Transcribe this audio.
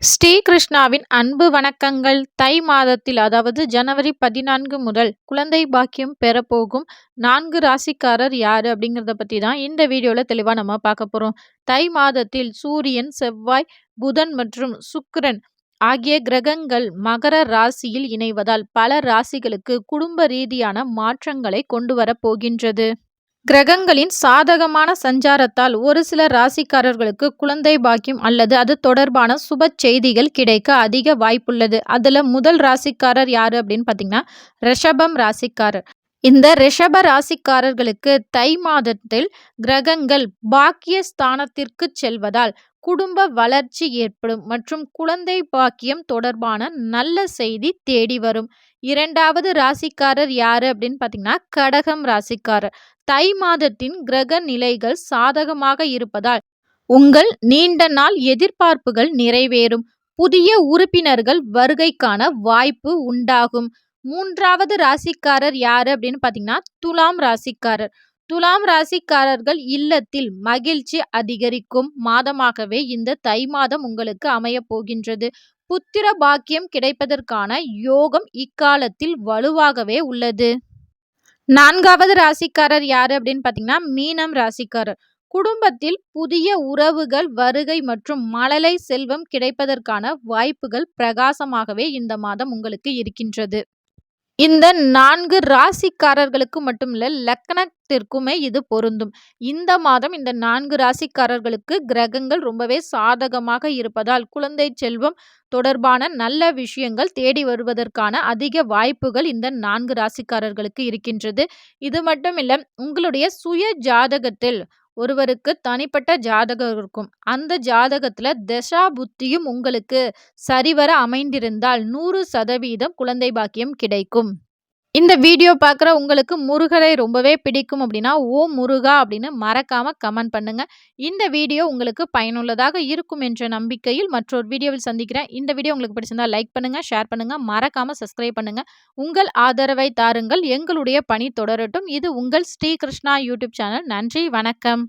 ஸ்ரீகிருஷ்ணாவின் அன்பு வணக்கங்கள். தை மாதத்தில் அதாவது ஜனவரி பதினான்கு முதல் குழந்தை பாக்கியம் பெறப்போகும் நான்கு ராசிக்காரர் யார் அப்படிங்கிறத பற்றி தான் இந்த வீடியோவில் தெளிவாக நம்ம பார்க்க போகிறோம் தை மாதத்தில் சூரியன் செவ்வாய் புதன் மற்றும் சுக்கிரன் ஆகிய கிரகங்கள் மகர ராசியில் இணைவதால் பல ராசிகளுக்கு குடும்ப ரீதியான மாற்றங்களை கொண்டு வரப் போகின்றது கிரகங்களின் சாதகமான சஞ்சாரத்தால் ஒரு சில ராசிக்காரர்களுக்கு குழந்தை பாக்கியம் அல்லது அது தொடர்பான சுப செய்திகள் கிடைக்க அதிக வாய்ப்புள்ளது. அதில் முதல் ராசிக்காரர் யார் அப்படின்னு பார்த்தீங்கன்னா ரிஷபம் ராசிக்காரர். இந்த ரிஷப ராசிக்காரர்களுக்கு தை மாதத்தில் கிரகங்கள் பாக்கிய ஸ்தானத்திற்கு செல்வதால் குடும்ப வளர்ச்சி ஏற்படும் மற்றும் குழந்தை பாக்கியம் தொடர்பான நல்ல செய்தி தேடி வரும். இரண்டாவது ராசிக்காரர் யாரு அப்படின்னு பார்த்தீங்கன்னா கடகம் ராசிக்காரர். தை மாதத்தின் கிரக நிலைகள் சாதகமாக இருப்பதால் உங்கள் நீண்ட நாள் எதிர்பார்ப்புகள் நிறைவேறும். புதிய உறுப்பினர்கள் வருகைக்கான வாய்ப்பு உண்டாகும். மூன்றாவது ராசிக்காரர் யார் அப்படின்னு பார்த்தீங்கன்னா துலாம் ராசிக்காரர். துலாம் ராசிக்காரர்கள் இல்லத்தில் மகிழ்ச்சி அதிகரிக்கும் மாதமாகவே இந்த தை மாதம் உங்களுக்கு அமைய போகின்றது. புத்திர பாக்கியம் கிடைப்பதற்கான யோகம் இக்காலத்தில் வலுவாகவே உள்ளது. நான்காவது ராசிக்காரர் யாரு அப்படின்னு பார்த்தீங்கன்னா மீனம் ராசிக்காரர். குடும்பத்தில் புதிய உறவுகள் வருகை மற்றும் மழலை செல்வம் கிடைப்பதற்கான வாய்ப்புகள் பிரகாசமாகவே இந்த மாதம் உங்களுக்கு இருக்கின்றது. இந்த நான்கு ராசிக்காரர்களுக்கு மட்டுமில்ல லக்கணத்திற்குமே இது பொருந்தும். இந்த மாதம் இந்த நான்கு ராசிக்காரர்களுக்கு கிரகங்கள் ரொம்பவே சாதகமாக இருப்பதால் குழந்தை செல்வம் தொடர்பான நல்ல விஷயங்கள் தேடி வருவதற்கான அதிக வாய்ப்புகள் இந்த நான்கு ராசிக்காரர்களுக்கு இருக்கின்றது. இது மட்டும் இல்லை உங்களுடைய சுய ஜாதகத்தில் ஒருவருக்கு தனிப்பட்ட ஜாதகம் இருக்கும். அந்த ஜாதகத்துல தசா புத்தியும் உங்களுக்கு சரிவர அமைந்திருந்தால் நூறு சதவீதம் குழந்தை பாக்கியம் கிடைக்கும். இந்த வீடியோ பார்க்குற உங்களுக்கு முருகரை ரொம்பவே பிடிக்கும் அப்படின்னா ஓ முருகா அப்படின்னு மறக்காம கமெண்ட் பண்ணுங்க. இந்த வீடியோ உங்களுக்கு பயனுள்ளதாக இருக்கும் என்ற நம்பிக்கையில் மற்றொரு வீடியோவில் சந்திக்கிறேன். இந்த வீடியோ உங்களுக்கு பிடிச்சிருந்தா லைக் பண்ணுங்க ஷேர் பண்ணுங்க மறக்காம சப்ஸ்கிரைப் பண்ணுங்க. உங்கள் ஆதரவை தாருங்கள். எங்களுடைய பணி தொடரட்டும். இது உங்கள் ஸ்ரீ கிருஷ்ணா யூடியூப் சேனல். நன்றி வணக்கம்.